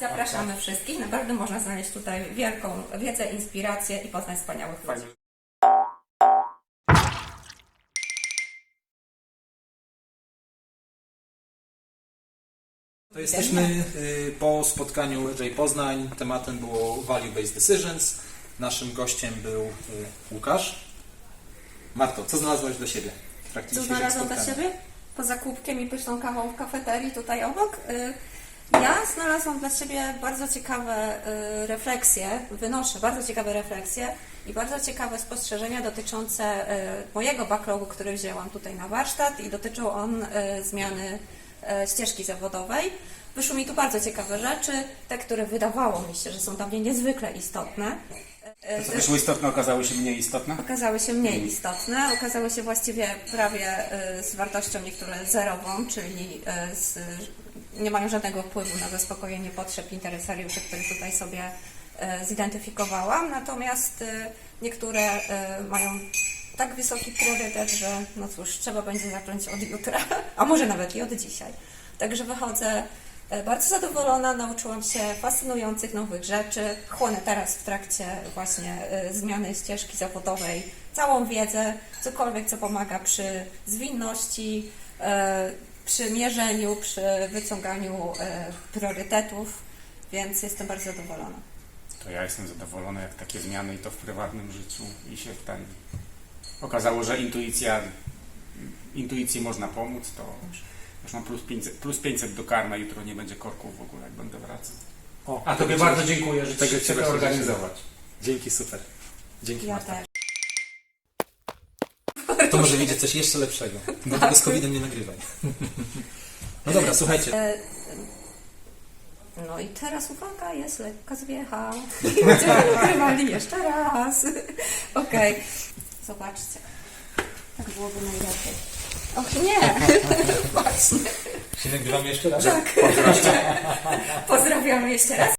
Zapraszamy wszystkich. Naprawdę można znaleźć tutaj wielką wiedzę, inspirację i poznać wspaniałych ludzi. Fajnie. To jesteśmy y, po spotkaniu J Poznań. Tematem było Value Based Decisions. Naszym gościem był y, Łukasz. Marto, co znalazłaś dla siebie Co znalazłam spotkania? siebie? Poza kubkiem i pyszną kawą w kafeterii tutaj obok. y, Ja znalazłam dla siebie bardzo ciekawe y, refleksje, wynoszę bardzo ciekawe refleksje i bardzo ciekawe spostrzeżenia dotyczące y, mojego backlogu, który wzięłam tutaj na warsztat i dotyczył on y, zmiany ścieżki zawodowej. Wyszły mi tu bardzo ciekawe rzeczy, te, które wydawało mi się, że są dla mnie niezwykle istotne. To, co wyszło istotne, okazały się mniej istotne? okazały się mniej istotne, okazały się właściwie prawie z wartością niektóre zerową, czyli z, nie mają żadnego wpływu na zaspokojenie potrzeb interesariuszy, których tutaj sobie y, zidentyfikowałam, natomiast y, niektóre y, mają tak wysoki priorytet, że no cóż, trzeba będzie zacząć od jutra, a może nawet i od dzisiaj. Także wychodzę e, bardzo zadowolona, nauczyłam się fascynujących nowych rzeczy. Chłonę teraz w trakcie właśnie e, zmiany ścieżki zawodowej całą wiedzę, cokolwiek co pomaga przy zwinności, e, przy mierzeniu, przy wyciąganiu e, priorytetów, więc jestem bardzo zadowolona. To ja jestem zadowolony, jak takie zmiany i to w prywatnym życiu i się ten... Okazało, że intuicja, intuicji można pomóc, to już mam plus 500, plus 500 do karma, jutro nie będzie korków w ogóle, jak będę wracał. O, A Tobie bardzo dziękuję, że tego Ci ci chcę właśnie organizować. Dzięki, super. Dzięki, Ja Marta. też. To może widzieć coś jeszcze lepszego. Bo tego z COVID-em nie nagrywaj. No dobra, słuchajcie. E, No i teraz uwaga, jest lekka zwiecha. I będziemy nagrywali jeszcze raz. Okej, zobaczcie. Tak byłoby najlepiej. Och nie, właśnie. Się nagrywamy jeszcze raz? Tak. Pozdrawiamy jeszcze raz.